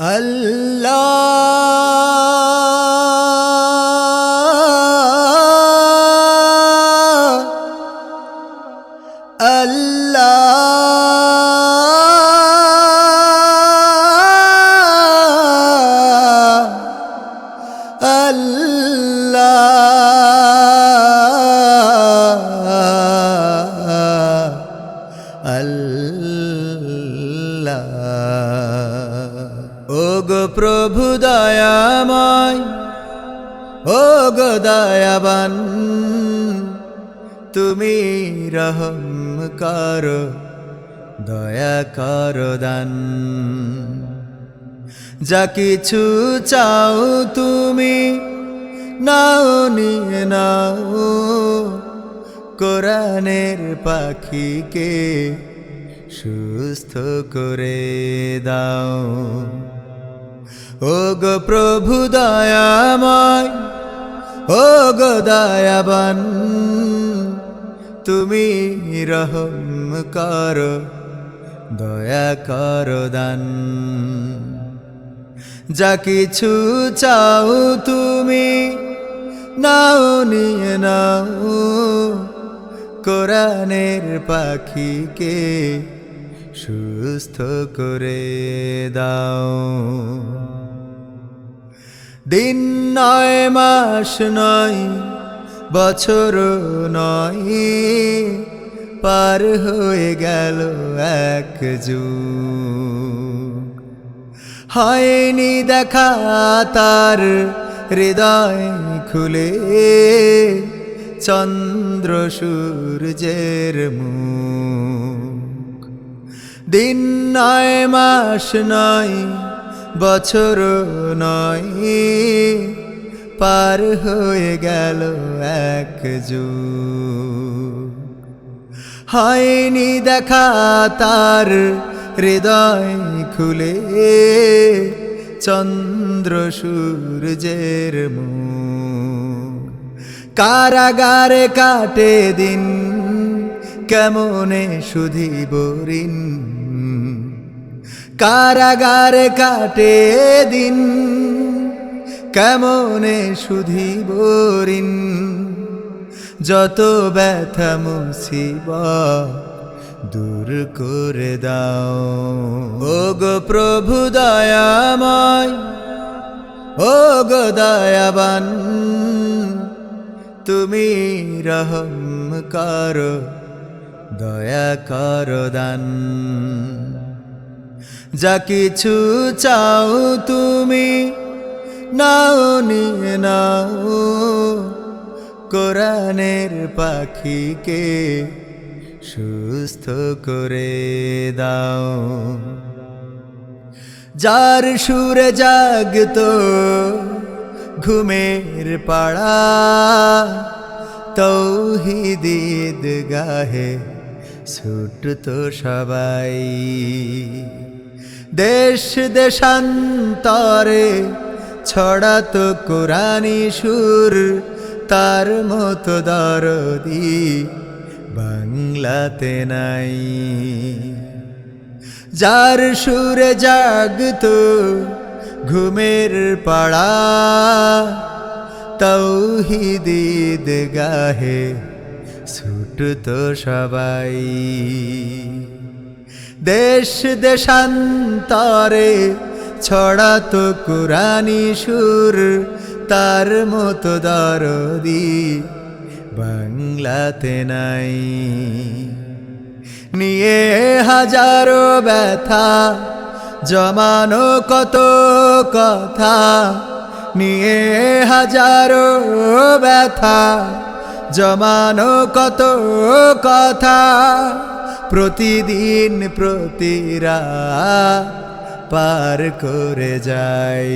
আল্লাহ প্রভু দয়াময়, ও গো দয়াবান, তুমি রহম করো, দয়া করো দান। যা কিছু চাও তুমি নাও, নিয়ে নাও, কোরআনের পাখিকে সুস্থ করে দাও। ও গো প্রভু দয়াময় ও গো দয়াবান, তুমি রহম করো, দয়া কর দান। যা কিছু চাও তুমি, নাও, নিয়ে নাও, কোরআনের পাখিকে সুস্থ করে দাও। দিন নয়, মাস নয়, বছর নয়, পার হয়ে গেল এক যুগ। হয়নি দেখা তার হৃদয় খুলে, চন্দ্র সূর্যের মুখ। দিন নয়, মাস নয় বছর নয়, পার হয়ে গেল এক হয়নি দেখা তার হৃদয় খুলে, চন্দ্র সূর্যের কারাগারে কাটে দিন, কেমনে সুধিব ঋণ কারাগারে কাটে দিন, কেমনে সুধিব ঋণ? যত ব্যথা মুসিব দূর করে দাও। ও গো প্রভু দয়াময় ও গো দয়াবান, তুমি রহম করো, দয়া করো দান। যা কিছু চাও তুমি, নাও নিয়ে নাও। কোরআনের পাখিকে সুস্থ করে দাও। যার সুরে জাগতো ঘুমের পাড়া তৌহিদিদ গাহে ছুটতো সবাই। দেশ দেশান্তরে ছড়াতো কোরআনি সুর, তার মতো দরদি বাংলাতে নাই। যার সুরে জাগতো ঘুমের পাড়া তৌহিদিদ গাহে ছুটতো সবাই। দেশ দেশান্তরে ছড়াতো কোরআনি সুর, তার মতো দরদি বাংলাতে নাই। নিয়ে হাজারো ব্যথা, জমানো কত কথা, নিয়ে হাজারো ব্যথা, জমানো কত কথা। প্রতিদিন প্রতিরা পার করে যাই।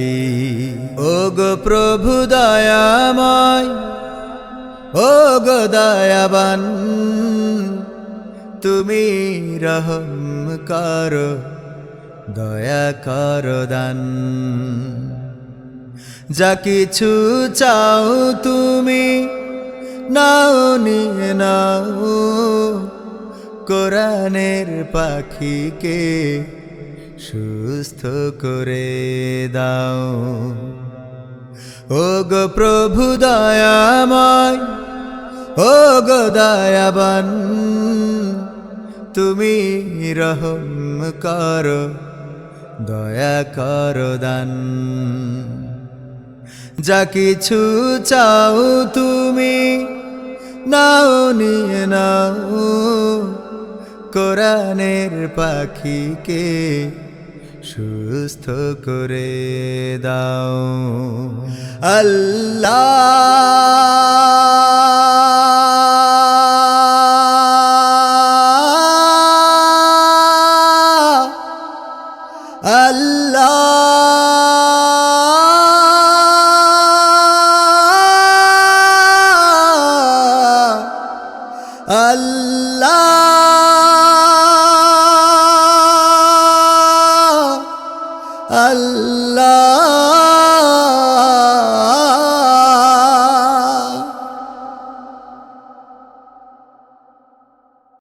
ও গো প্রভু দয়াময় ও গো দয়াবান, তুমি রহম করো, দয়া করো দান। যা কিছু চাও তুমি নাও, নিয়ে নাও কোরআনের পাখিকে সুস্থ করে দাও। ও গো প্রভু দয়াময় ও গো দয়াবান, তুমি রহম করো, দয়া কর দান। যা কিছু চাও তুমি, নাও, নিয়ে নাও। কোরআনের পাখিকে সুস্থ করে দাও। আল্লাহ আল্লাহ আল্লাহ